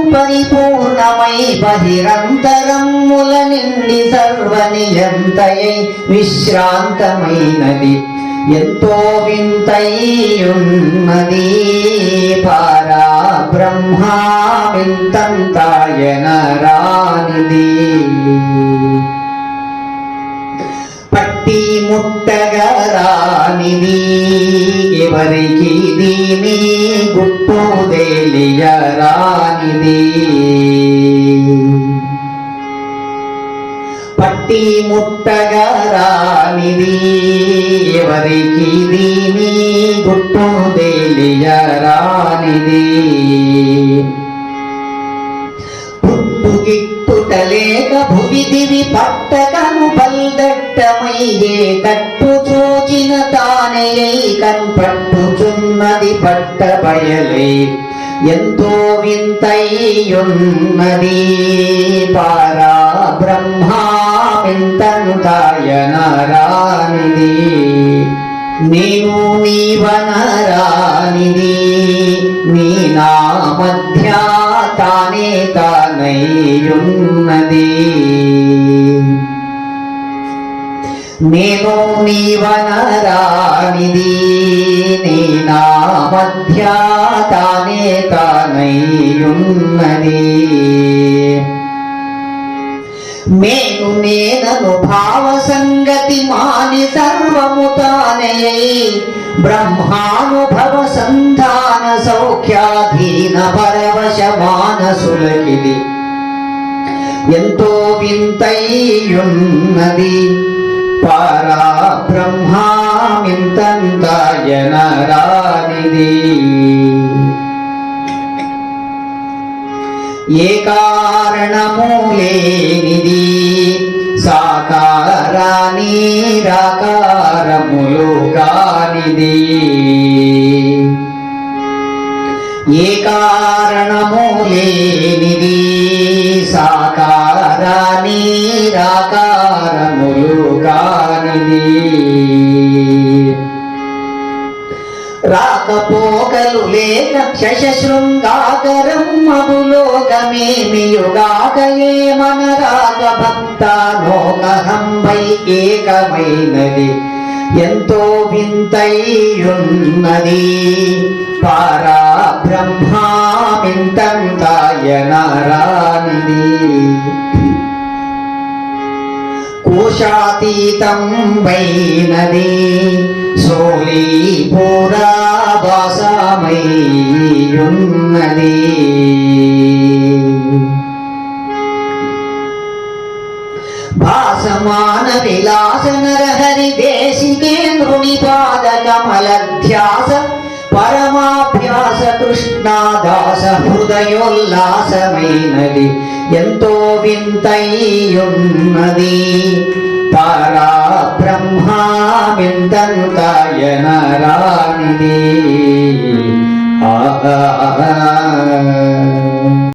పరిపూర్ణమై బహిరంతరముల నిండి సర్వనియంతయై విశ్రాంతమైనది. ఎంతో వింతయ్యున్నది పారా బ్రహ్మా వింతంతాయన రానిది. పట్టి ముట్టగరానిది ఎవరికి దీని గుట్టు తెలియరానిది పట్టి ముట్టగరానిది ఎవరికి దీని గుట్టు తెలియరానిది పుట్టుగిట్టుటలేక భువి భువిదివి పట్టకను పల్దట్టమయ్యే కట్టు చూచిన తానే కన్పట్టుచున్నది పట్ట బయలై ఎంతో వింతయ్యున్నది పారా బ్రహ్మా వింతంతాయన రానిది నేను నీవనరానిది నీ నా మధ్యా తానయ్యున్నది నేను నీవనరానిది నీ నా మధ్య తానే తానయ్యున్నది మేను నేనను భావ సంగతి మాని సర్వము తానయై బ్రహ్మానుభవ సంధాన సౌఖ్యాధీన పర పరవశ మానసులకిది ఎంతో వింతయ్యున్నది. పారా ఏ కారణము లేనిది సాకారాని రాకారములు కానిది ఏ కారణము లేనిది. సాకారాని రాకారములు కానిది. రాకపోకలు లేక శశశృంగాకరం మగులోకమేమి యుగాకయే మన రాగ భక్తానోకహంబై ఏకమైనది. ఎంతో వింతయ్యున్నది పారా బ్రహ్మా కోశాతీతం వైనది. సోళీ పూరాభాసమయ్యున్నది భాసమాన విలాస నరహరి దేశికేంద్రుని పాద కమలధ్యాస పరమాభ్యాస కృష్ణాదాస హృదయోల్లాసమైనది ఎంతో వింతయ్యున్నది తారా బ్రహ్మా వింతంతాయన రానిది ఆ.